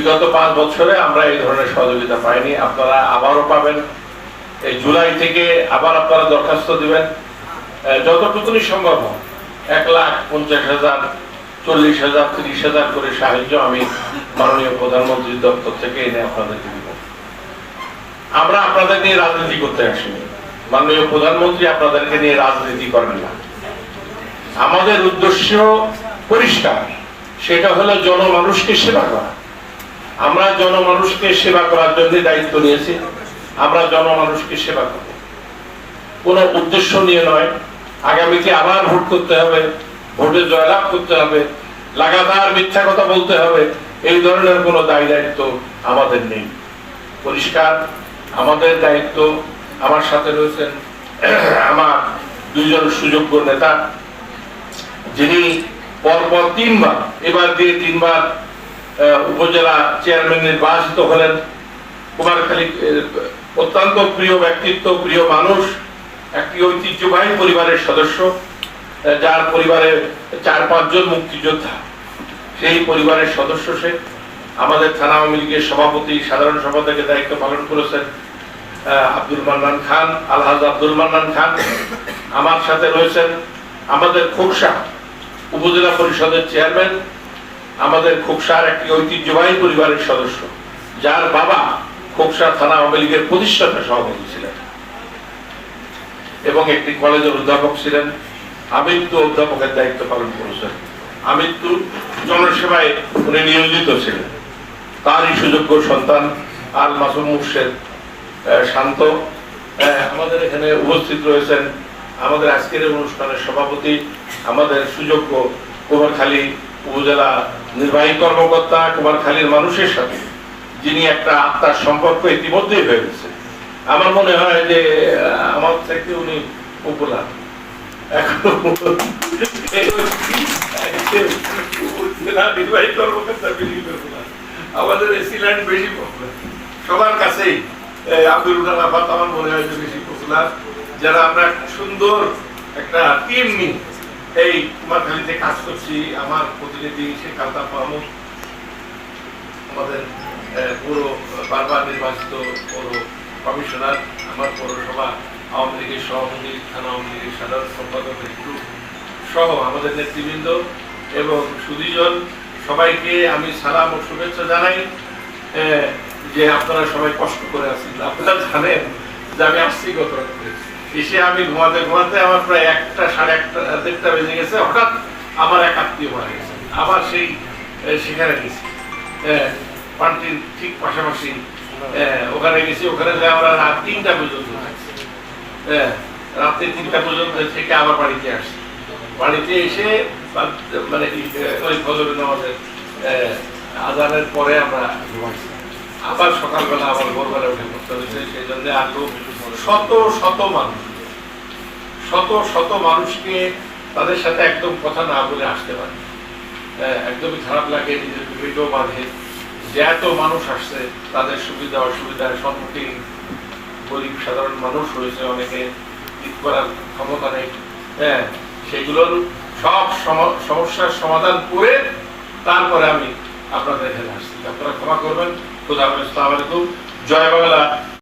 বিগত পাঁচ বছরে আমরা এই ধরনের সহযোগিতা পাইনি। আপনারা আবারও পাবেন। এই জুলাই থেকে আবার আপনারা দরখাস্ত দিবেন। আহ, যতটুকুনি সম্ভব এক লাখ পঞ্চাশ হাজার চল্লিশ হাজার ত্রিশ হাজার করে সাহায্য আমি মাননীয় প্রধানমন্ত্রীর দপ্তর থেকে এনে আপনাদেরকে দিব। আমরা আপনাদের নিয়ে রাজনীতি করতে আসিনি। মাননীয় প্রধানমন্ত্রী আপনাদেরকে নিয়ে রাজনীতি করেন না। আমাদের উদ্দেশ্য পরিষ্কার। সেটা হলো জনমানুষকে সেবা করা। আমরা জনমানুষকে সেবা করার জন্য দায়িত্ব নিয়েছি। আমরা জনমানুষকে সেবা করব। কোনো উদ্দেশ্য নিয়ে নয়। আগামীতে আবার ভোট করতে হবে, ভোটে জয়লাভ করতে হবে, লাগাতার মিথ্যা কথা বলতে হবে, এই ধরনের কোনো দায় দায়িত্ব আমাদের নেই। পরিষ্কার, আমাদের দায়িত্ব, আমার সাথে রয়েছেন আমার দুইজন সুযোগ্য নেতা। যিনি পরপর তিনবার, এবার দিয়ে তিনবার উপজেলা চেয়ারম্যান নির্বাচিত হলেন। কুমারখালী অত্যন্ত প্রিয় ব্যক্তিত্ব, প্রিয় মানুষ, একটি ঐতিহ্যবাহী পরিবারের সদস্য যার পরিবারে চার পাঁচজন মুক্তিযোদ্ধা। সেই পরিবারের সদস্য সে। আমাদের থানা আওয়ামী লীগের সভাপতি, সাধারণ সম্পাদকের দায়িত্ব পালন করেছেন আব্দুল মান্নান খান, আলহাজ আব্দুল মান্নান খান। আমার সাথে রয়েছেন আমাদের খোকসা উপজেলা পরিষদের চেয়ারম্যান আমাদের খোকসার একটি ঐতিহ্যবাহী পরিবারের সদস্য, যার বাবা খোকসা থানা আওয়ামী লীগের প্রতিষ্ঠাতা সভাপতি ছিলেন এবং একটি কলেজের অধ্যাপক ছিলেন। আমৃত্যু অধ্যাপকের দায়িত্ব পালন করেছেন। আমৃত্যু জনসেবায় উনি নিয়োজিত ছিলেন। তারই সুযোগ্য সন্তান আল মাসুম মুর্শেদ শান্ত। আমাদের এখানে উপস্থিত রয়েছেন আমাদের আজকের অনুষ্ঠানের সভাপতি, আমাদের সুযোগ্য কুমারখালী উপজেলা নির্বাহী কর্মকর্তা কুমারখালীর মানুষের সাথে, যিনি একটা আত্মার সম্পর্ক ইতিমধ্যেই হয়ে গেছে। আমার মনে হয় যে আমার থেকে উনি নির্বাহী কর্মকর্তা বেশি আমাদের বেশি সবার কাছেই আমার মনে যারা আমরা সুন্দর একটা টিম নিয়ে এই কুমারখালীতে কাজ করছি, আমার প্রতিনিধি শেখ আলতাফ মাহমুদ, আমাদের পুরো বারবার নির্বাচিত পৌর কমিশনার, আমার পৌরসভা আওয়ামী লীগের সভাপতি, থানা আওয়ামী লীগের সাধারণ সম্পাদক একটু সহ আমাদের নেতৃবৃন্দ এবং সুদীজন, সবাইকে আমি সালাম ও শুভেচ্ছা জানাই যে আপনারা সবাই কষ্ট করে আছেন। আপনারা জানেন যে আমি আসছি গত রাত্রে। এসে আমি ঘুমাতে ঘুমাতে আমার প্রায় একটা সাড়ে একটা দেড়টা বেজে গেছে। হঠাৎ আমার এক আত্মীয় মারা গেছে। আবার সেই সেখানে গেছি। পান্টির ঠিক পাশাপাশি ওখানে গেছি। ওখানে যে আমরা রাত তিনটা পর্যন্ত থাকছি। হ্যাঁ, রাত্রে তিনটা পর্যন্ত থেকে আবার বাড়িতে আসছি। বাড়িতে এসে মানে ওই ফজরের নামাজের আজানের পরে আমরা আবার সকালবেলা আবার ভোরবেলা উঠে করতে হয়েছে। সেই জন্য আরও শত শত মানুষ, শত শত মানুষকে তাদের সাথে একদম কথা না বলে আসতে পারে। একদমই খারাপ লাগে নিজের ভিডিও বাঁধে। যে এত মানুষ আসছে, তাদের সুবিধা অসুবিধার সম্মুখীন গরিব সাধারণ মানুষ রয়েছে অনেকে, ঈদ করার ক্ষমতা নেই। হ্যাঁ সেগুলোর সব সম- সমস্যার সমাধান করে তারপরে আমি আপনাদের এখানে আসছি। আপনারা ক্ষমা করবেন। খুদা আসসালামু আলাইকুম। জয় বাংলা।